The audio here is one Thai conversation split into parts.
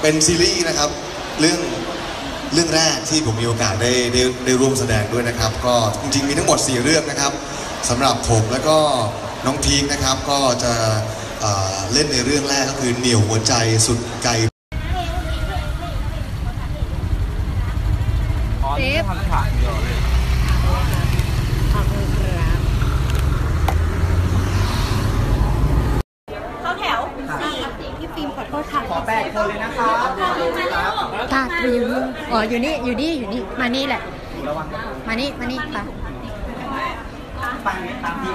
เป็นซีรีส์นะครับ เรื่องเรื่องแรกที่ผมมีโอกาสได้ได้ได้ร่วมแสดงด้วยนะครับ ก็จริงๆมีทั้งหมด 4 เรื่องนะครับสำหรับผมแล้วก็น้องพีคนะครับก็จะเอ่อเล่นในเรื่องแรกก็คือเหนี่ยวหัวใจสุดไกล เซฟ ทำฉากเดียวเลย ขอบคุณครับ เข้าแถวสี่พี่ฟิล์มขอโทษค่ะ ขอแปดคนเลยนะครับ ตาไป อยู่นู่อ๋ออยู่นี่ อยู่นี่อยู่นี่ มานี่แหละ ระวังมานี่ มานี่ค่ะฟังตามที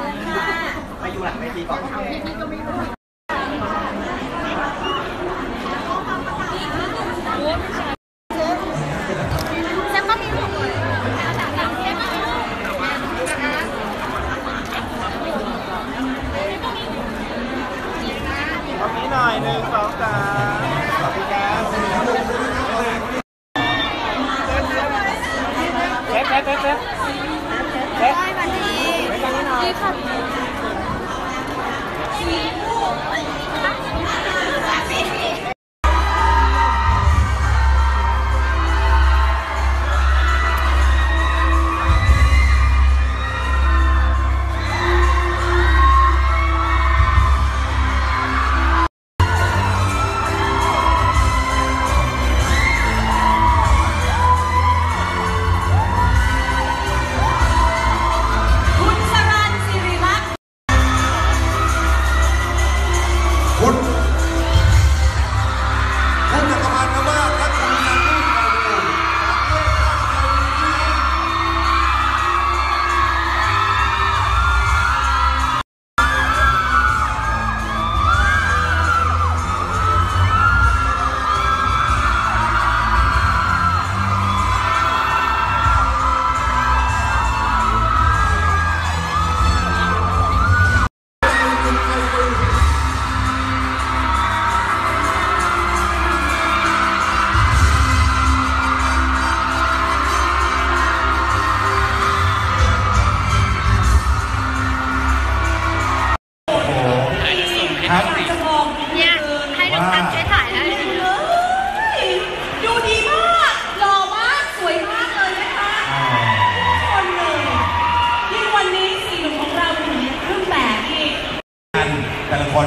ไปอยู่หลังเวทีก่อไปแค่มีหกตรงนี้หน่อยหนึ่งสองสามขอบคุณครับ เซ็ตเซ็ตเซ็ตเซ็ตเซ็ตได้มาดีดีค่ะ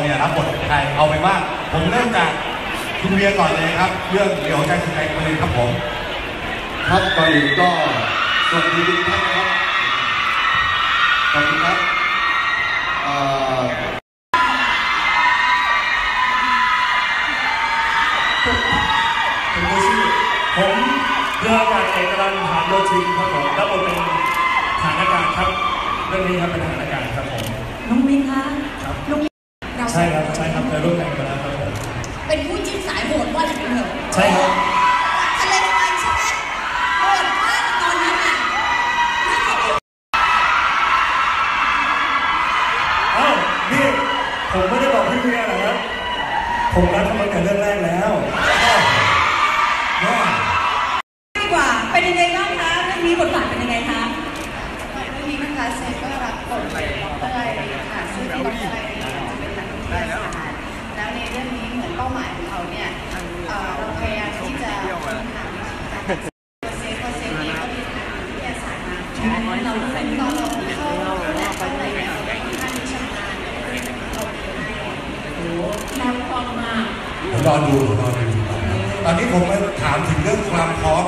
เนี่ยรับบทเป็นใครเอาไปนว่าผมเริ่มจากคุณเวียก่อนเลยครับ เรื่องเดี๋ยวใจสุดใจคนหนึงครับผม ครับก่อนอื่นก็สวัสดีทุกท่านนะครับขอบคุณครับเอ่อผมดูชื่อผมเรืออากาศเอกรันหานโยธินครับผมรับบทเป็นฐานอากาศครับ เรื่องนี้ครับเป็นฐานอากาศครับผมน้ โหดว่าอย่างนั้นเถอะใช่ครับทะเลไฟใช่ไหมโหดมากตอนนั้นอะน่าจะเป็นเอ้านี่ผมไม่ได้บอกพี่เวียเหรอครับผมรักเขามาแต่เรื่องแรกแล้ว มมากผมรอดูผมรอดูตอนนี้ผมมาถามถึงเรื่องความพร้อมของ